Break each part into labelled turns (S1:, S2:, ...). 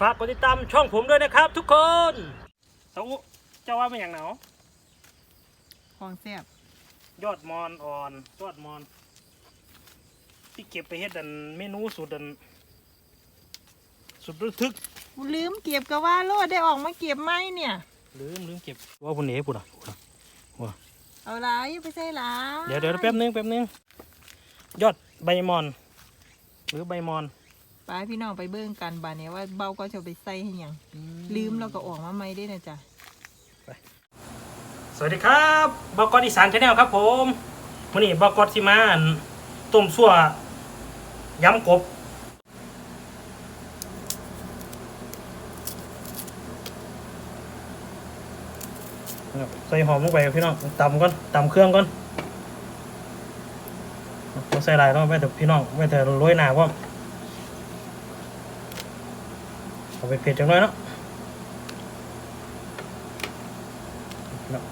S1: ฝากกดติดตามช่องผมด้วยนะครับทุกคนเต้าหู้เจ้าว่าเป็นอย่างหนาว
S2: ของแซ่บ
S1: ยอดมอนอ่อนยอดมอน ที่เก็บไปเฮ็ดดันเมนูสูตรดันสุดระทึก
S2: ลืมเก็บก็ว่าโลดได้ออกมาเก็บไหมเนี่ย
S1: ลืมลืมเก็บว่าพุ่นเหนพุ่นอะพุ่นอะ
S2: เอาละอย่าไปใส่หลา
S1: เดี๋ยวเดี๋ยวแป๊บนึงแป๊บนึงยอดใบมอน หรือใบมอน
S2: ไปพี่น้องไปเบิ่งกันบานเนี่ยว่าเบาก็จะไปใส่ให้หยังลืมแล้วก็ออกมาไม่ได้นะจ๊ะ
S1: สวัสดีครับบอกอดอีสานชาแนลครับ ผมวันนี้บอกอดสิมาอั่นต้มซั่วยำกบใส่หอมลงไปครับพี่น้องตำก่อนตำเครื่องก่อนเราใส่หลายเนาะไว้แต่พี่น้องไว้แต่โรยหนาว่า เอาไปเผ็ดจังเลยเนาะนาะ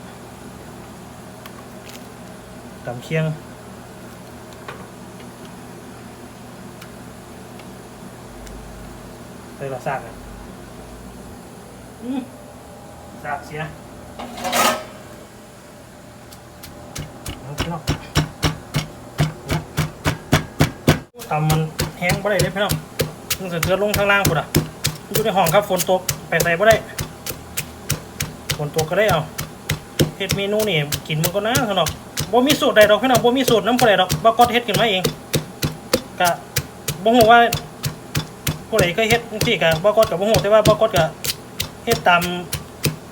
S1: ตำเคียงใส่ละซากเลยอืมซากเสียเอาพี่น้องตำมันแห้งได้เลยพี่น้องมึงจะเทือลงข้างล่างพุ่นอะ อยู่ในห้องครับฝนตกไปใส่บ่ได้ฝนตกก็ได้เอาเฮ็ดเมนูนี่กินมันก็นะสนอกบ่มีสูตรใดดอกพี่น้องบ่มีสูตรน้ำผู้ใดดอกบ่ก็เฮ็ดขึ้นมาเองกะบ่ฮู้ว่าผู้ใดเคยเฮ็ดจังซี่กะบ่ก็ก็บ่ฮู้แต่ว่าบ่ก็ก็เฮ็ดตาม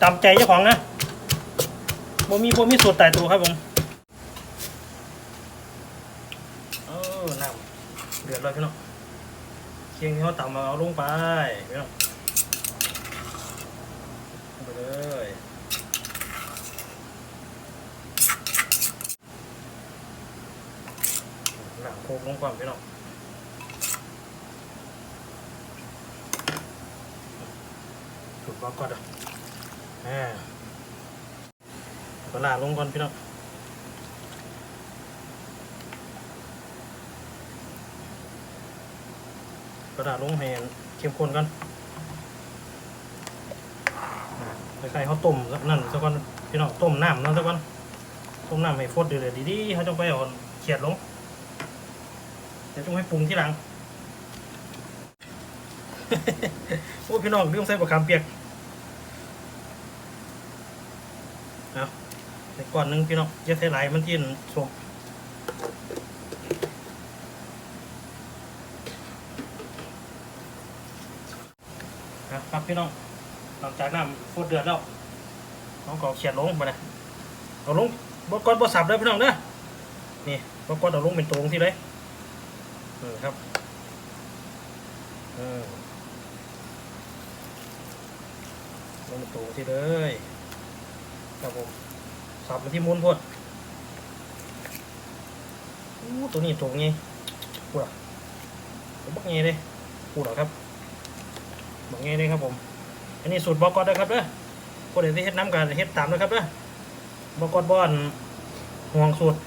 S1: ตามใจเจ้าของนะบ่มีบ่มีสูตรตายตัวครับผมเออน้ำเดือดแล้วพี่น้อง คียงที่เขาตำมาเอาลงไปพี่น้องลงไปเลยหน้ำโคกลงความพี่น้องถูกบอกก่อนอะอ่าปลาลงก่อนพี่น้อง ระดาษลงให้เข้มข้นกันคล้ายๆเขาต้มนั่นสักวันพี่น้องต้มน้ำนั่นสักวันต้มน้ำให้ฟดเดือดๆดีๆเขาจงไปเอาเขียดลงเดี๋ยวจงให้ปรุงที่หลังโอ้พี่น้องเรื่องใส่บะขามเปียกเอาใส่ก้อนหนึงพี่น้องอย่าใส่หลายมันที่สม ครับพี่น้องหลังจากน้ำฟุดเดือดแล้วน้องก็เอเขียดลงไปเลยเอาลงบกอนบสับเลยพี่น้องเด้อนี่บกอนเอาลงเป็นตรงที่เลยอืมครับเอืมลงเป็นตรงที่เลยครับผมสับมาที่มุนพดอู้ตัวนี้ตรงไงปวดผมบอกไงเลยปวดครับ บอกไงเลยครับผม อันนี้สูตรบอกอดนะครับเด้อคนเห็นที่เฮ็ดน้ำกันเฮ็ดตามนะครับเด้อบอกอดบ้อนห่วงสูตร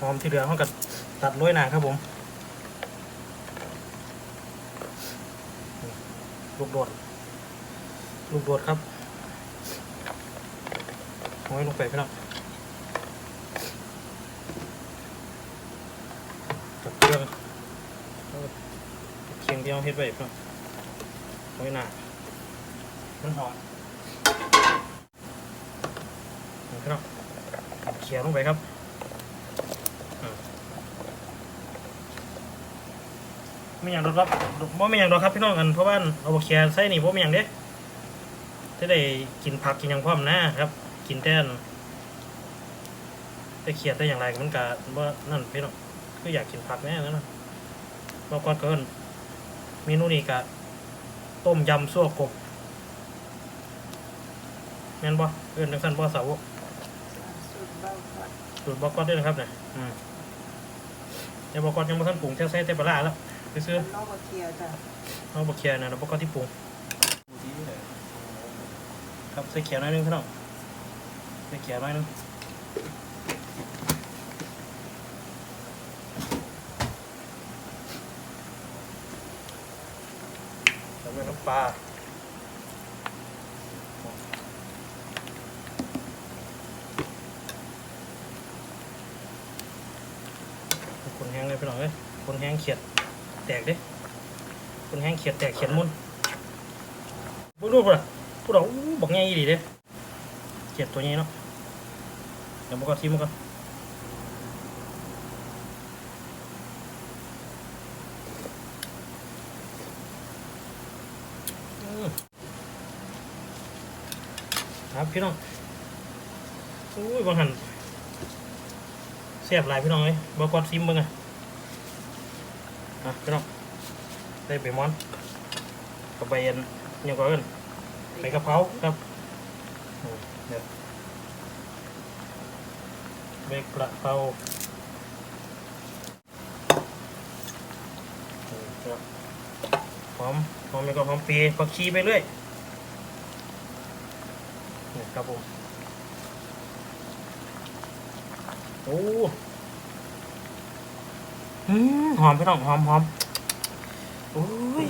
S1: หอมที่เหลือเขากับตัดโรยหนาครับผมลูกโดดลูกโดดครับเอาไว้ลงไปพี่น้องตัดเครื่อง เคียง ที่เราเฮ็ดไว้ครับไว้หน้ามันหอมนี่ครับเคี่ยวลงไปครับไม่อย่างรถครับบ่าไม่อย่างรถครับพี่น้องกันเพราะว่าเอาบะเคียใส่นี่บ่ไม่อย่างเด้จะได้กินผักกินหยังพร้อมนะครับ กินแต้นจะเคียดได้อย่างไรมันก็บ่นั่นพี่น้องคืออยากกินผักแน่นั่นนะบอกก่อนเกิน เมนูนี้กะต้มยำซั่วกบแม่นบ่เอิ้นจังซั่นบ่สาวก
S2: สูตรเบาก่อน
S1: สูตรบ่ก่อนเด้อนะครับเนี่ยอืมแต่บ่ก่อนยังบ่ทันปรุงแค่ใส่แต่ปลาร้าแล้วไปซื้อ
S2: นอกมาเคลียร์จ้ะ
S1: เอาบ่เคี่ยวนะแล้วบ่ก่อนที่ปรุงครับใส่เขียวหน่อยหนึงพี่น้องใส่เขียวหน่อยหนึง ปลาคนแห้งเลยพี่น้องเอ้ยคนแห้งเขียดแตกเด้คนแห้งเขียดแตกเขียดมุนพูดดูพูดอะพูดอะบอกง่ายดีเด้เขียดตัวนี้เนาะเดี๋ยวมาก่อนซิมมาก่อนอืมครับ พี่น้องอุ้ยบางหันเสียบหลายพี่น้องเลยบอกก่อนซิมมึงอะอะพี่น้องได้ใบมอนกับใบเอ็นเนี่ยก็เอิ้นใบกะเพราครับเดี๋ยวใบกระเพราอืมครับหอมหอมแล้วก็หอมเปรย์ผักชีไปเรื่อย ครับผม โอ้อืมหอมพี่น้องหอมหอมโอ้ย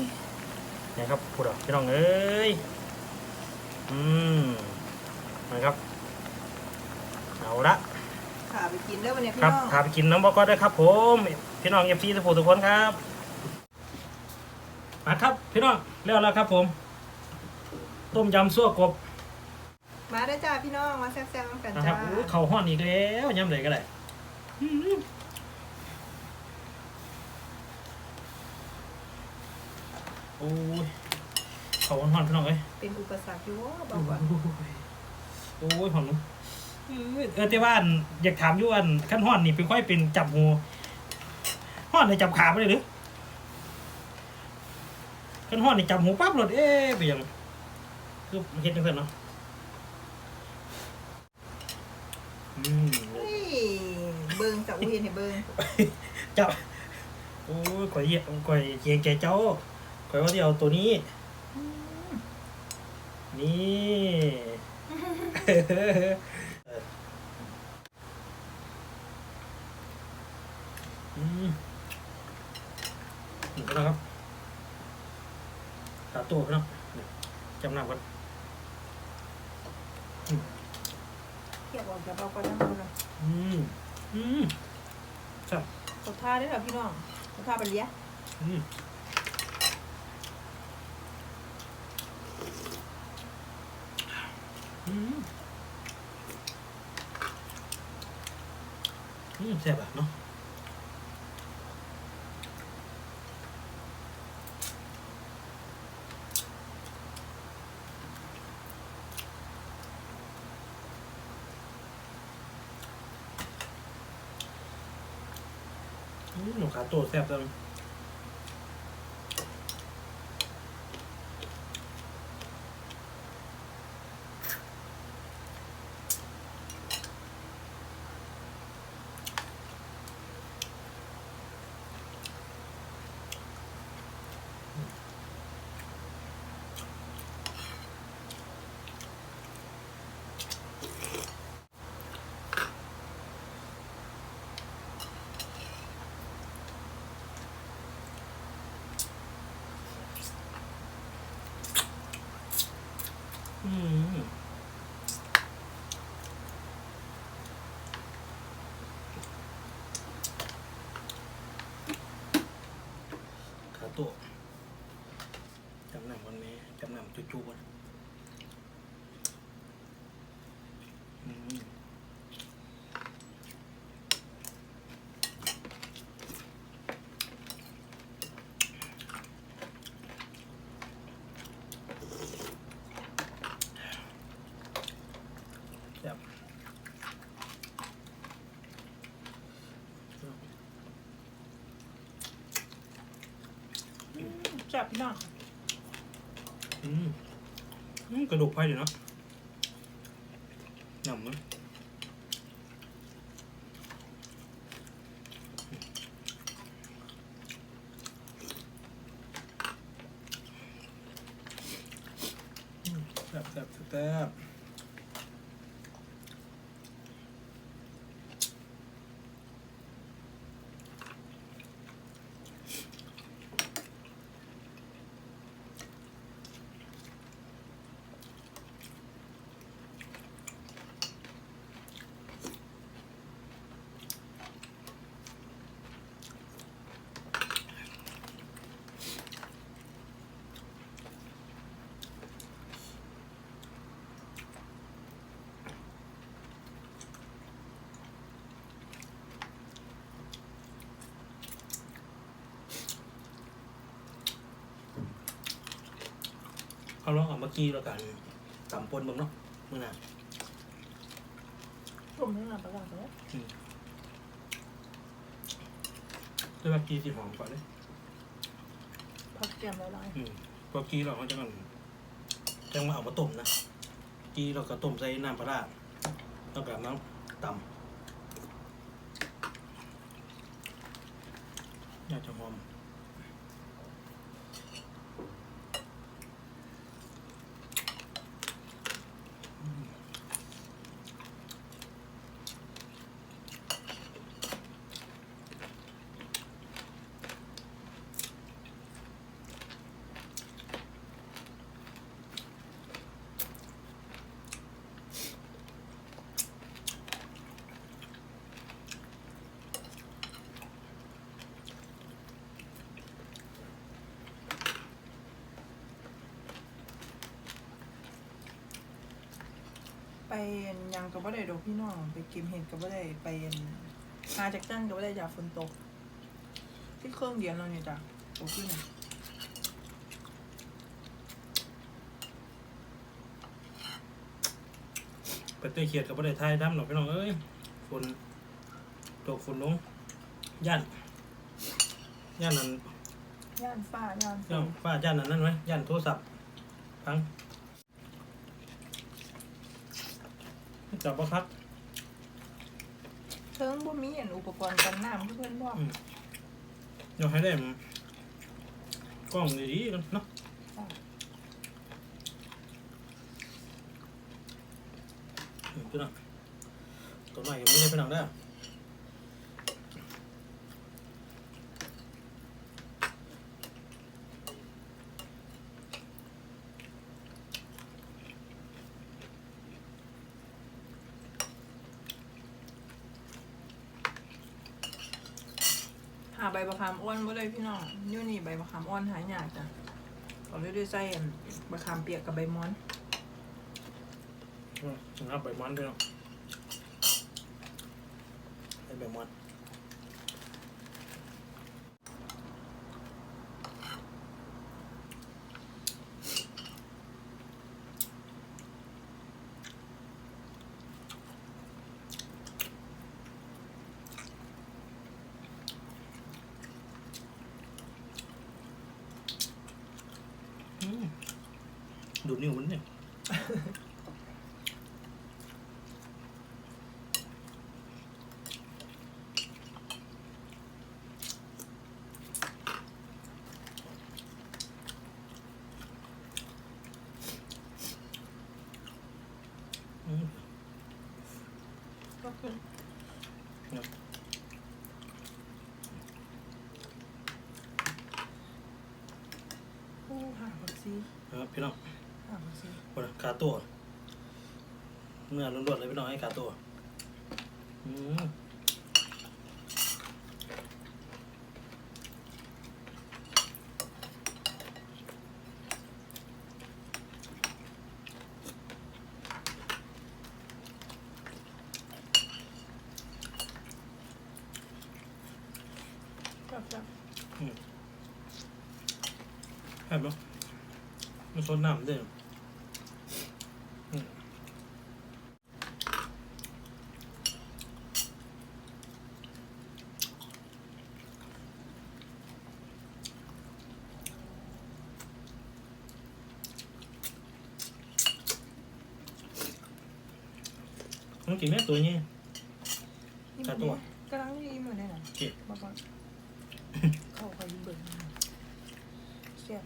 S1: นี่ครับพูดอะพี่น้องเอ้ย อืมนะครับ เอาละ
S2: ขาไปกินเด้อวันนี้พี่
S1: ครับ
S2: น้อง
S1: พาไปกินน้ำบอกก็ได้ครับ ผม พี่น้องเอฟซีทุกคนทุกคนครับมาครับ พี่น้องเรียวแล้วครับผม ต้มยำซั่วกบ
S2: มาได้อจ้าพี่น้องมาแซ่บๆกัน
S1: นะค
S2: จ้า
S1: รับอู้เขาห้อนอีกแล้วยำไหนก็ได้อื้อหือโอ้ยเขาห้อนๆพี่น้องเอ้ย
S2: เป็นอุปสรรคอยู่ว่าบ
S1: โอ้
S2: อกว่า
S1: ยโอ้ยหอมนุ่มเอ้ยเออแต่ว่าอันอยากถามอยู่อันขั้นห้อนนี่เป็นค่อยเป็นจับหูห้อนในจับขาไปเลยหรือขั้นห้อนนี่จับหูปั๊บเลยเอ๊ะเบี่ยงคือเห็นจังซั่นเนาะ อืม
S2: เฮ้ยเบิ่งจะอุ้ยเห็นให้เบิ่ง
S1: จับโอ้ยข่อยเหยียข่อยเกรงใจเจ้าข่อยว่าที่เอาตัวนี้นี่อืมนี่ก็แล้วครับตาตัวพี่น้องนี่จำนำกัน
S2: เกี่ยวกับเราก็น้ำมันเลย
S1: อืมอืมจับ
S2: ขอท่า ได้อเหรอพี่น้องขอท่าไปเลี้ย
S1: อืมอืมอืมแซ่บอะเนาะ หนูขาโตแซ่บจัง อืมขาโตะจำนำวันนี้จำนำจู่ๆวันอืมแซ่บอื ม
S2: จับพี่น้อง
S1: อืมอืมกระดูกไฟเดี๋ยวนะหนำมั้ยแซ่บแซ่บแซ่บ ลองเอามากี้แล้วกันตำปนเบิ่งเนาะมื้อหน้า
S2: ต้มทั้งน้ำปลาร้าไปแล้ว
S1: แต่ว่ากี้สิหอมกว่าเด้
S2: ผักแกมละลาย
S1: อืมพอกี้เราก็จะกันจังมาเอามาต้มนะกี้เราก็ต้มใส่น้ำปลาร้าแล้วก็น้ำตำน่าจะหอม
S2: ยังกับว่าได้ดอกพี่น้อง ไปเก็บเห็ดกับว่าได้ไปหาจากจ้างกับว่าได้จากฝนตก ที่เครื่องเดียวเราเนี่ยจ้ะตกขึ้นอะ
S1: ไปเตยเขียดกับประเทศไทยดำหรอกพี่น้องเอ้ยฝนตกฝนลงย่านย่านนั้น
S2: ย่านฟ้าย่านฝ
S1: ย่าน
S2: น
S1: ฟ้าย่านนั้นนั่นไหมย่านโทรศัพท์พัง จับบ่ครับ
S2: เทิงบ่มีอันอุปกรณ์กันน้ำเพื่อนบอก
S1: อืมเดี๋ยวให้ได้มันกล้องดีๆกันเนาะอืมพี่น้องตัวใหม่ยังไม่ได้พี่น้องได้
S2: ใบมะขามอ้วนบ่เลยพี่น้องยู่นี่ใบมะขามอ้วนหายากจ้ะเราเลยด้ใส่อันมะขามเปียกกับใบม้อน
S1: อืมนะใบมันพี่น้องให้ใบมัน อืม ดูดนิ้วมันเนี่ยอืม
S2: ก็คือ
S1: ครับ
S2: โอ้หาผักซี
S1: ครับพี่น้อง
S2: หาผักซี
S1: คนละขาตัว เนื้อล้วนๆเลยพี่น้องให้ขาตัว อืม
S2: จับจับ
S1: แอบเนาะมันซดน้ำด้วย ต้องกินแม่ตัวนี้
S2: นี่
S1: จั
S2: มั
S1: บ
S2: น
S1: ตัว
S2: เนี่ยกำลังดีเหมือนเนี่ยนะ
S1: เจ็บ
S2: บ้าบ้าเข้าไปเบิ่งเสียบ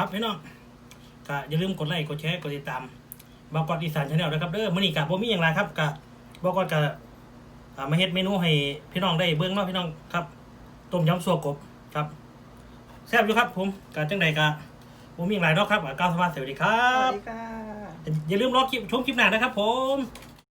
S1: ครับพี่น้องก็อย่าลืมกดไลค์กดแชร์กดติดตามบอกกอดอีสานชาแนลนะครับเด้อมื้อนี้กับบ่มีอย่างไรครับกะบอกกอดกะอ่ามาเฮ็ดเมนูให้พี่น้องได้เบิ่งเนาะพี่น้องครับต้มยำสัวกบครับแซ่บอยู่ครับ ผมกะจังใดกะบ่มีอย่างไรเนาะครับอ่ากล่าวสวัสดีครั
S2: สวั
S1: บ
S2: สดีค่ะ
S1: อย่าลืมรอคลิปชมคลิปหน้านะครับผม